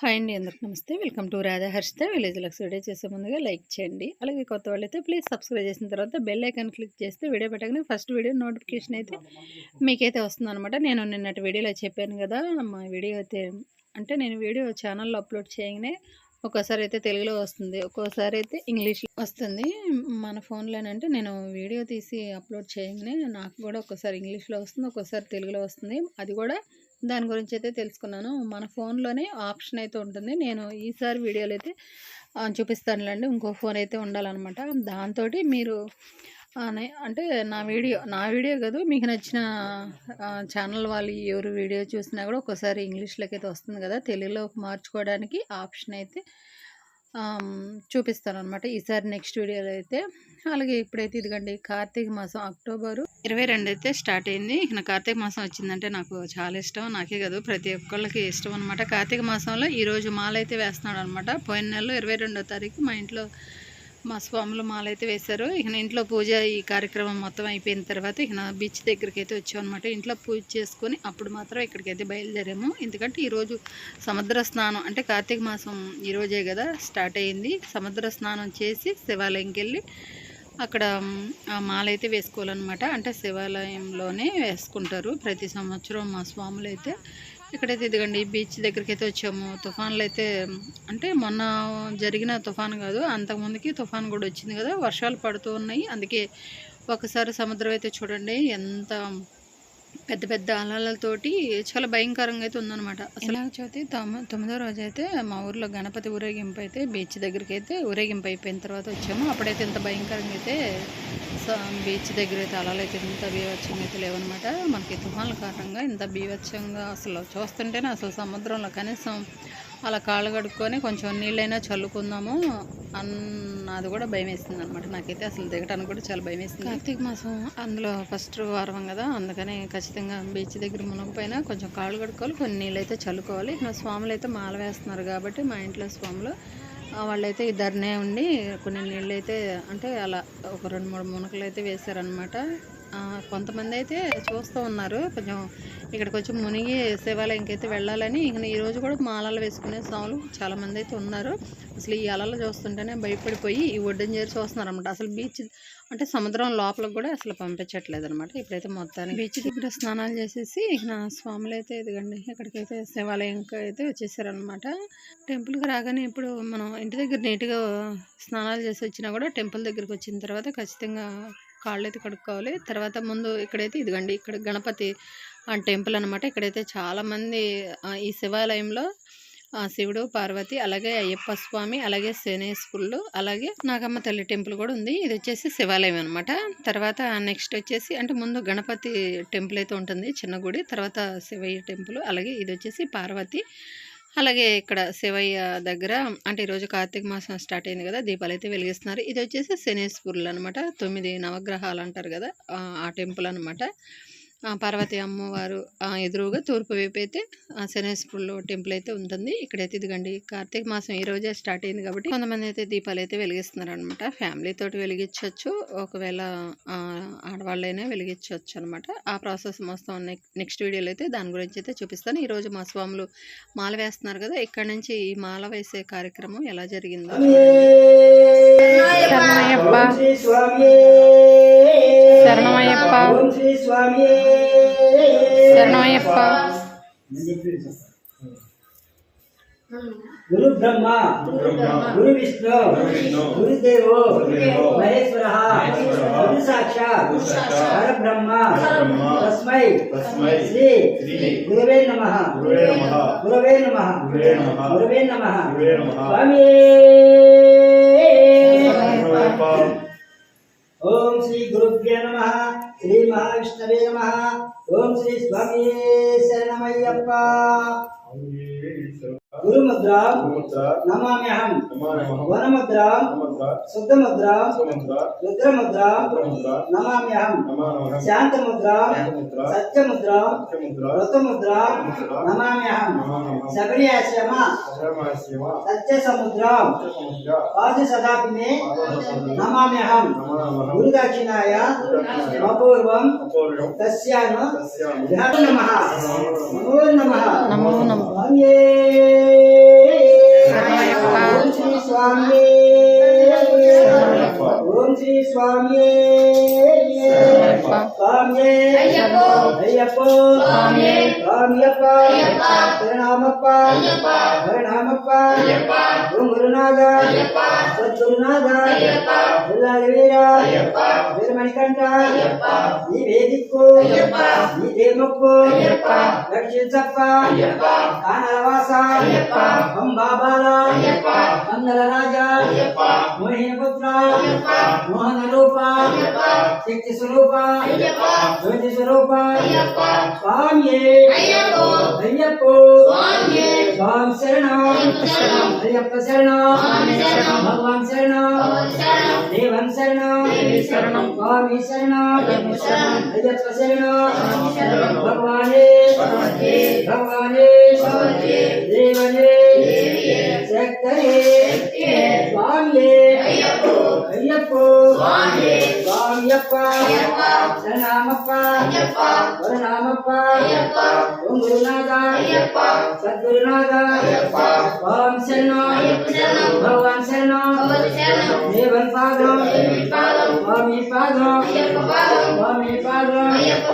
Hi అండి అందరికి నమస్తే. Welcome to Radha Harshitha. Village Lux video చేసే ముందుగా లైక్ చేయండి. అలాగే కొత్త వాళ్ళైతే ప్లీజ్ సబ్స్క్రైబ్ చేసిన తర్వాత బెల్ ఐకాన్ క్లిక్ చేస్తే వీడియో పెట్టగానే ఫస్ట్ వీడియో నోటిఫికేషన్ అయితే మీకైతే వస్తుందన్నమాట. నేను నిన్నటి వీడియోలో చెప్పాను కదా మా వీడియో అయితే అంటే నేను వీడియో ఛానల్లో అప్లోడ్ చేయగానే ఒక్కోసారి అయితే తెలుగులో వస్తుంది. ఒక్కోసారి అయితే ఇంగ్లీష్లో వస్తుంది. మన ఫోన్లోనంటే నేను వీడియో తీసి అప్లోడ్ చేయగానే నాకు కూడా ఒక్కోసారి ఇంగ్లీష్లో వస్తుంది ఒక్కోసారి తెలుగులో వస్తుంది. అది కూడా దాని గురించి అయితే తెలుసుకున్నాను. మన ఫోన్లోనే ఆప్షన్ అయితే ఉంటుంది. నేను ఈసారి వీడియోలు అయితే చూపిస్తానులేండి. ఇంకో ఫోన్ అయితే ఉండాలన్నమాట. దాంతో మీరు అంటే నా వీడియో నా వీడియో కాదు మీకు నచ్చిన ఛానల్ వాళ్ళు ఎవరు వీడియో చూసినా కూడా ఒక్కోసారి ఇంగ్లీష్లోకి అయితే వస్తుంది కదా. తెలుగులోకి మార్చుకోవడానికి ఆప్షన్ అయితే చూపిస్తాను అనమాట ఈసారి నెక్స్ట్ వీడియోలో అయితే అలాగే ఇప్పుడైతే ఇదిగండి కార్తీక మాసం అక్టోబరు ఇరవై రెండు అయితే స్టార్ట్ అయింది. ఇక కార్తీక మాసం వచ్చిందంటే నాకు చాలా ఇష్టం నాకే కాదు ప్రతి ఒక్కళ్ళకి ఇష్టం అనమాట కార్తీక మాసంలో ఈరోజు మాల అయితే వేస్తున్నాడు అనమాట పోయిన నెలలో ఇరవై రెండో తారీఖు మా ఇంట్లో మా స్వాములు మాలైతే అయితే వేశారు. ఇక ఇంట్లో పూజ ఈ కార్యక్రమం మొత్తం అయిపోయిన తర్వాత ఇక బీచ్ దగ్గరికి అయితే వచ్చామన్నమాట అనమాట ఇంట్లో పూజ చేసుకొని అప్పుడు మాత్రం ఇక్కడికైతే బయలుదేరాము. ఎందుకంటే ఈరోజు సముద్ర స్నానం అంటే కార్తీక మాసం ఈరోజే కదా స్టార్ట్ అయ్యింది. సముద్ర స్నానం చేసి శివాలయంకి వెళ్ళి అక్కడ మాలైతే మాల అయితే వేసుకోవాలన్నమాట. అంటే శివాలయంలోనే వేసుకుంటారు ప్రతి సంవత్సరం మా స్వాములు అయితే ఇక్కడైతే ఇదిగండి బీచ్ దగ్గరికి అయితే వచ్చాము. తుఫాన్లు అయితే అంటే మొన్న జరిగిన తుఫాన్ కాదు అంతకుముందుకి తుఫాన్ కూడా వచ్చింది కదా వర్షాలు పడుతూ ఉన్నాయి. అందుకే ఒకసారి సముద్రం అయితే చూడండి ఎంత పెద్ద పెద్ద అలలతోటి చాలా భయంకరంగా అయితే ఉందన్నమాట. అసలు చవితి తొమ్మిదో రోజు అయితే మా ఊర్లో గణపతి ఊరేగింపు అయితే బీచ్ దగ్గరికి అయితే ఊరేగింపు అయిపోయిన తర్వాత వచ్చాము. అప్పుడైతే ఇంత భయంకరంగా అయితే బీచ్ దగ్గర అయితే అలలు అయితే ఇంత బీభత్సంగా అయితే లేవనమాట మనకి తుఫాన్ల కారణంగా ఇంత బీభత్సంగా అసలు చూస్తుంటేనే అసలు సముద్రంలో కనీసం అలా కాళ్ళు కడుక్కొని కొంచెం నీళ్ళైనా చల్లుకుందాము అన్నది కూడా భయం వేసింది అనమాట నాకైతే అసలు దిగటానికి కూడా చాలా భయం వేసింది. కార్తీక మాసం అందులో ఫస్ట్ వారం కదా అందుకని ఖచ్చితంగా బీచ్ దగ్గర మునగపోయినా కొంచెం కాళ్ళు కడుక్కోవాలి కొన్ని నీళ్ళు అయితే చల్లుకోవాలి. మా స్వాములు అయితే మాల వేస్తున్నారు కాబట్టి మా ఇంట్లో స్వాములు వాళ్ళైతే ఇద్దరినే ఉండి కొన్ని నీళ్ళు అయితే అంటే అలా ఒక రెండు మూడు మునకలు అయితే వేశారనమాట కొంతమంది అయితే చూస్తూ ఉన్నారు. కొంచెం ఇక్కడికి వచ్చి మునిగి శివాలయంకి అయితే వెళ్ళాలని. ఇక ఈ రోజు కూడా మాలలు వేసుకునే స్వాములు చాలా మంది అయితే ఉన్నారు. అసలు ఈ అలలు చూస్తుంటేనే భయపడిపోయి ఈ ఒడ్డున చేరి చూస్తున్నారు అనమాట అసలు బీచ్ అంటే సముద్రం లోపలికి కూడా అసలు పంపించట్లేదు అనమాట ఇప్పుడైతే మొత్తానికి బీచ్ దగ్గర స్నానాలు చేసేసి ఇక నా స్వాములు అయితే ఎదగండి ఇక్కడికైతే శివాలయంకి అయితే వచ్చేసారనమాట టెంపుల్కి రాగానే ఇప్పుడు మనం ఇంటి దగ్గర నీట్గా స్నానాలు చేసి వచ్చినా కూడా టెంపుల్ దగ్గరికి వచ్చిన తర్వాత ఖచ్చితంగా కాళ్ళు అయితే కడుక్కోవాలి. తర్వాత ముందు ఇక్కడైతే ఇదిగండి ఇక్కడ గణపతి టెంపుల్ అనమాట ఇక్కడైతే చాలామంది ఈ శివాలయంలో శివుడు పార్వతి అలాగే అయ్యప్ప స్వామి అలాగే శనేశ్వరులు అలాగే నాగమ్మ తల్లి టెంపుల్ కూడా ఉంది. ఇది వచ్చేసి శివాలయం అనమాట తర్వాత నెక్స్ట్ వచ్చేసి అంటే ముందు గణపతి టెంపుల్ అయితే ఉంటుంది చిన్న గుడి తర్వాత శివయ్య టెంపుల్ అలాగే ఇది వచ్చేసి పార్వతి అలాగే ఇక్కడ శివయ్య దగ్గర అంటే ఈరోజు కార్తీక మాసం స్టార్ట్ అయింది కదా దీపాలు అయితే వెలిగిస్తున్నారు. ఇది వచ్చేసి శనేశ్వరులు అనమాట తొమ్మిది నవగ్రహాలు అంటారు కదా ఆ ఆ టెంపుల్ అనమాట. పార్వతి అమ్మవారు ఆ, ఎదురుగా తూర్పు వైపు అయితే ఆ, శనేశ్వరులు టెంపుల్ అయితే ఉంటుంది. ఇక్కడైతే ఇదిగండి కార్తీక మాసం ఈ రోజే స్టార్ట్ అయింది కాబట్టి కొంతమంది అయితే దీపాలు అయితే వెలిగిస్తున్నారు అనమాట ఫ్యామిలీ తోటి వెలిగించవచ్చు ఒకవేళ ఆ, ఆడవాళ్ళైనా వెలిగించవచ్చు అనమాట ఆ ప్రాసెస్ మొత్తం నెక్స్ట్ వీడియోలో అయితే దాని గురించి అయితే చూపిస్తాను. ఈరోజు మా స్వాములు మాల వేస్తున్నారు కదా ఇక్కడ నుంచి ఈ మాల వేసే కార్యక్రమం ఎలా జరిగిందో శరణమయ్యప్ప. ఓం శ్రీ స్వామి శరణమయ్యప్ప. ఓం శ్రీ స్వామి శరణమయ్యప్ప. గురు బ్రహ్మ గురు విష్ణు గురుదేవో మహేశ్వర గురు సాక్షాత్ పరబ్రహ్మ తస్మై శ్రీ గురవే నమ గురవే నమ గురవే నమ స్వామి ఓం శ్రీ గురుభ్యో నమ శ్రీ మహావిష్ణవే నమ ఓం శ్రీ స్వామి శరణమయ్యప్ప. गुरुमुद्रा नमाम्यहं वनमुद्रां शुद्धमुद्रां रुद्रमुद्रां नमाम्यहं शान्तमुद्रां सत्यमुद्रां व्रतमुद्रां नमाम्यहं शबर्याश्रम सत्यसमुद्रां पादशदापिने नमाम्यहं गुरुदक्षिणाय अपूर्वं तस्यानु नमः। नमो नमः। नमो नमः। பரம పిల్లాలి వీర వీరమణికంఠ ఈ వేదిక్కు ఈ దేమక్కు రక్షించప్ప కానలవాస అంబాబాల మంగళ రాజా మోహినపుత్ర మోహన రూప శక్తి స్వరూప జ్యోతి స్వరూప స్వామి అయ్యప్ప స్వామి శరణం అయ్యప్ప శరణం భగవాన్ శరణం దేవన్ శరణం స్వామి శరణం అయ్యప్ప శరణం భగవానే భగవానే దేవనే శక్తరే స్వామి అయ్యప్ప స్వామియప్ప శరణామప్ప వరనామప్ప ఓం గురునాథ సద్గురునాథ ఓం శరణం భగవాన్ శరణం దేవన్ పాదం స్వామి పాదం స్వామి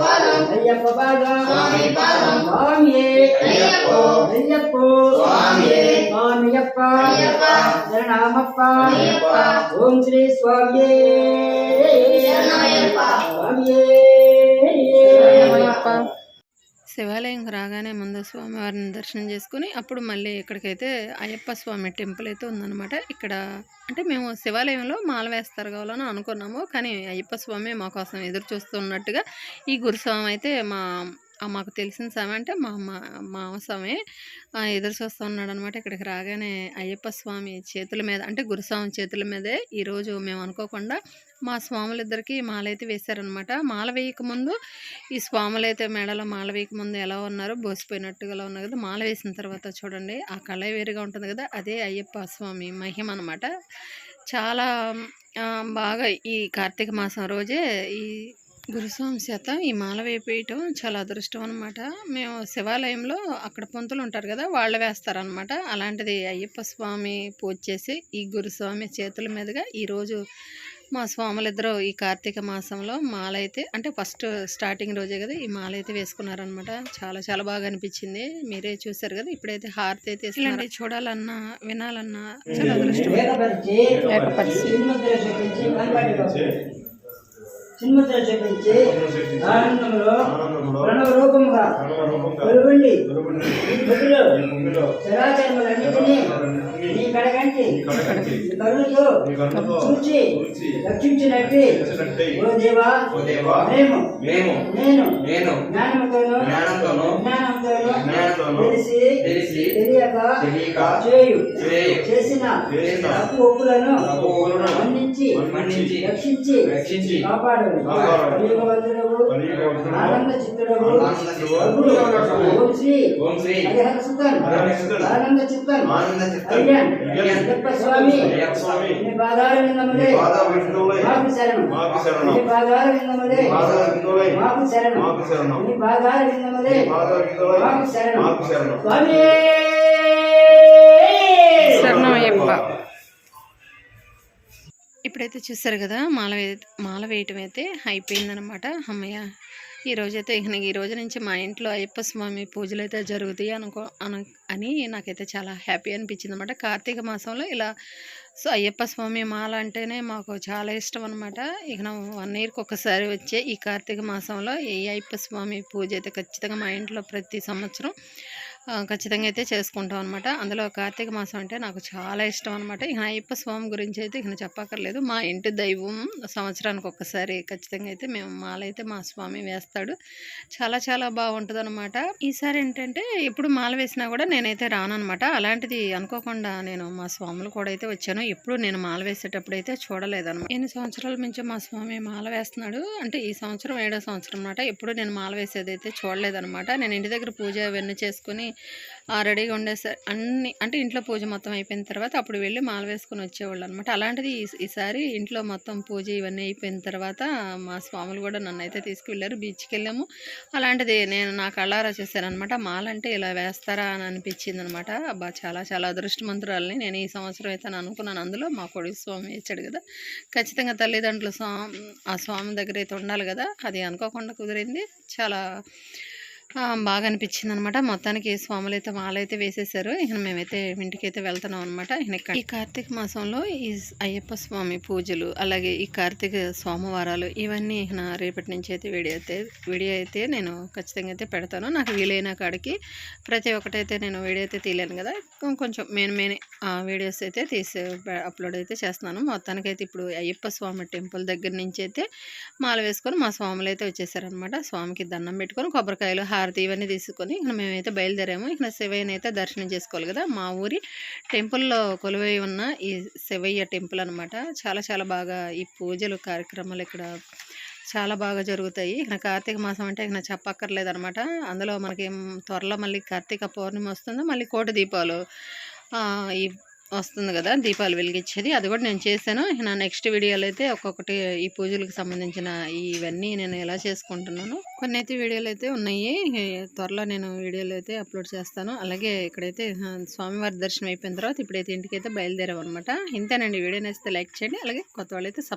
పాదం అయ్యప్ప పాదం స్వామి అయ్యప్ప స్వామియప్ప శరణామప్ప ఓం శ్రీ స్వామి స్వామి శివాలయం రాగానే ముందు స్వామివారిని దర్శనం చేసుకుని అప్పుడు మళ్ళీ ఇక్కడికైతే అయ్యప్ప స్వామి టెంపుల్ అయితే ఉందన్నమాట. ఇక్కడ అంటే మేము శివాలయంలో మాల వేస్తారు కావాలని అనుకున్నాము. కానీ అయ్యప్ప స్వామి మా కోసం ఎదురు చూస్తున్నట్టుగా ఈ గురుస్వామి అయితే మా మాకు తెలిసిన స్వామి అంటే మా మా మామ స్వామి ఎదురు చూస్తూ ఉన్నాడు అనమాట ఇక్కడికి రాగానే అయ్యప్ప స్వామి చేతుల మీద అంటే గురుస్వామి చేతుల మీదే ఈరోజు మేము అనుకోకుండా మా స్వాములిద్దరికీ మాల అయితే వేశారనమాట మాల వేయక ముందు ఈ స్వాములు అయితే మెడలో మాల వేయకముందు ఎలా ఉన్నారో బోసిపోయినట్టుగా ఉన్నారు కదా మాల వేసిన తర్వాత చూడండి. ఆ కళ వేరుగా ఉంటుంది కదా అదే అయ్యప్ప స్వామి మహిమ అనమాట చాలా బాగా ఈ కార్తీక మాసం రోజే ఈ గురుస్వామి చేత ఈ మాల వేపేయటం చాలా అదృష్టం అనమాట మేము శివాలయంలో అక్కడ పొంతులు ఉంటారు కదా వాళ్ళు వేస్తారనమాట అలాంటిది అయ్యప్ప స్వామి పూజ చేసి ఈ గురుస్వామి చేతుల మీదుగా ఈరోజు మా స్వాములిద్దరూ ఈ కార్తీక మాసంలో మాల అయితే అంటే ఫస్ట్ స్టార్టింగ్ రోజే కదా ఈ మాల అయితే వేసుకున్నారనమాట చాలా చాలా బాగా అనిపించింది. మీరే చూసారు కదా ఇప్పుడైతే హారతి అయితే ఇలాంటివి చూడాలన్నా వినాలన్నా చాలా అదృష్టం. ఏకపరిచి ఏకపరిచి. చిన్ముద్ర చూపించి కనబడి చిన్ముద్ర చూపించి ఆనందంలో ప్రణవ రూపముగా వెలుగుండి ఈ బుద్ధిలో చరాచరములన్నిటినీ నీ కడగంటి ఈ కరుణతో చూచి రక్షించినట్టు. ఓ దేవా మేము మేము నేను నేను జ్ఞానముతోను జ్ఞానంతోను విజ్ఞానంతోను విజ్ఞానంతోను తెలిసి తెలిసి తెలియక తెలియక చేయు. చేయు. చేసిన తప్పు ఒప్పులను మన్నించి రక్షించి రక్షించి కాపాడు. ఆనంద అప్పుడు ఓం శ్రీ. ఓం శ్రీ. హరిహర సుతన్, ఆనంద చిత్తన్, ఆనంద చిత్తన్, అయ్యప్ప స్వామి. అయ్యప్ప స్వామి, నీ పాదాల విందములే పాదాల విందములే, మాకు శరణం. మాకు శరణం. నీ పాదాల విందములే పాదాల విందములే, మాకు శరణం. మాకు శరణం. నీ పాదాల విందములే పాదాల విందములే, మాకు శరణం. మాకు శరణం. స్వామి! శరణం అయ్యప్ప. ఇప్పుడైతే చూసారు కదా మాల వే మాల వేయటం అయితే అయిపోయిందనమాట అమ్మయ్య ఈ రోజైతే ఇక ఈ రోజు నుంచి మా ఇంట్లో అయ్యప్ప స్వామి పూజలు అయితే జరుగుతాయి అనుకో అను అని నాకైతే చాలా హ్యాపీ అనిపించింది అనమాట కార్తీక మాసంలో ఇలా సో అయ్యప్ప స్వామి మాల అంటేనే మాకు చాలా ఇష్టం అనమాట ఇక వన్ ఇయర్కి ఒకసారి వచ్చే ఈ కార్తీక మాసంలో ఈ అయ్యప్ప స్వామి పూజ అయితే ఖచ్చితంగా మా ఇంట్లో ప్రతి సంవత్సరం ఖచ్చితంగా అయితే చేసుకుంటాం అనమాట అందులో కార్తీక మాసం అంటే నాకు చాలా ఇష్టం అనమాట ఇక అయ్యప్ప స్వామి గురించి అయితే ఇక చెప్పక్కర్లేదు. మా ఇంటి దైవం సంవత్సరానికి ఒక్కసారి ఖచ్చితంగా అయితే మేము మాలైతే మా స్వామి వేస్తాడు. చాలా చాలా బాగుంటుంది అనమాట ఈసారి ఏంటంటే ఎప్పుడు మాల వేసినా కూడా నేనైతే రానమాట అలాంటిది అనుకోకుండా నేను మా స్వాములు కూడా అయితే వచ్చాను. ఎప్పుడు నేను మాల వేసేటప్పుడు అయితే చూడలేదనమాట ఎన్ని సంవత్సరాల నుంచి మా స్వామి మాల వేస్తున్నాడు? అంటే ఈ సంవత్సరం ఏడో సంవత్సరం అనమాట ఎప్పుడు నేను మాల వేసేది అయితే చూడలేదనమాట నేను ఇంటి దగ్గర పూజ అవన్నీ చేసుకుని రెడీగా ఉండేసరి అన్ని అంటే ఇంట్లో పూజ మొత్తం అయిపోయిన తర్వాత అప్పుడు వెళ్ళి మాల వేసుకొని వచ్చేవాళ్ళు అనమాట అలాంటిది ఈసారి ఇంట్లో మొత్తం పూజ ఇవన్నీ అయిపోయిన తర్వాత మా స్వాములు కూడా నన్ను అయితే తీసుకువెళ్ళారు బీచ్కి వెళ్ళాము. అలాంటిది నేను నా కళ్ళారా చేశానమాట మాల అంటే ఇలా వేస్తారా అని అనిపించింది అనమాట అబ్బా చాలా చాలా అదృష్టమంతురాలని నేను ఈ సంవత్సరం అయితే అనుకున్నాను. అందులో మా కొడుకు స్వామి ఇచ్చాడు కదా. ఖచ్చితంగా తల్లిదండ్రులు స్వామి ఆ స్వామి దగ్గర అయితే ఉండాలి కదా. అది అనుకోకుండా కుదిరింది. చాలా బాగా అనిపించింది అనమాట మొత్తానికి స్వాములు అయితే మాలైతే వేసేసారు. ఇక మేమైతే ఇంటికి అయితే వెళ్తున్నాం అనమాట ఈ కార్తీక మాసంలో ఈ అయ్యప్ప స్వామి పూజలు అలాగే ఈ కార్తీక సోమవారాలు ఇవన్నీ ఇక రేపటి నుంచి అయితే వీడియో అయితే వీడియో అయితే నేను ఖచ్చితంగా అయితే పెడతాను. నాకు వీలైన కాడికి ప్రతి ఒక్కటైతే నేను వీడియో అయితే తీయలేను కదా. కొంచెం మెయిన్ మెయిన్ వీడియోస్ అయితే తీసి అప్లోడ్ అయితే చేస్తున్నాను. మొత్తానికైతే ఇప్పుడు అయ్యప్ప స్వామి టెంపుల్ దగ్గర నుంచి అయితే మాల వేసుకొని మా స్వాములు అయితే వచ్చేసారనమాట స్వామికి దండం పెట్టుకొని కొబ్బరికాయలు హారతి ఇవన్నీ తీసుకొని ఇక్కడ మేమైతే బయలుదేరాము. ఇక్కడ శివయ్యని అయితే దర్శనం చేసుకోవాలి కదా. మా ఊరి టెంపుల్లో కొలువై ఉన్న ఈ శివయ్య టెంపుల్ అనమాట చాలా చాలా బాగా ఈ పూజలు కార్యక్రమాలు ఇక్కడ చాలా బాగా జరుగుతాయి. ఇక కార్తీక మాసం అంటే ఇక చెప్పక్కర్లేదు అనమాట అందులో మనకి త్వరలో మళ్ళీ కార్తీక పౌర్ణమి వస్తుంది. మళ్ళీ కోటి దీపాలు. ఈ వస్తుంది కదా దీపాలు వెలిగించేది. అది కూడా నేను చేశాను. నా నెక్స్ట్ వీడియోలో అయితే ఒక్కొక్కటి ఈ పూజలకు సంబంధించిన ఇవన్నీ నేను ఎలా చేసుకుంటున్నాను కొన్ని అయితే వీడియోలు అయితే ఉన్నాయి. త్వరలో నేను వీడియోలు అయితే అప్లోడ్ చేస్తాను. అలాగే ఇక్కడైతే స్వామివారి దర్శనం అయిపోయిన తర్వాత ఇప్పుడైతే ఇంటికి అయితే బయలుదేరాం అనమాట ఇంతేనండి. వీడియో నేస్తే లైక్ చేయండి. అలాగే కొత్త వాళ్ళైతే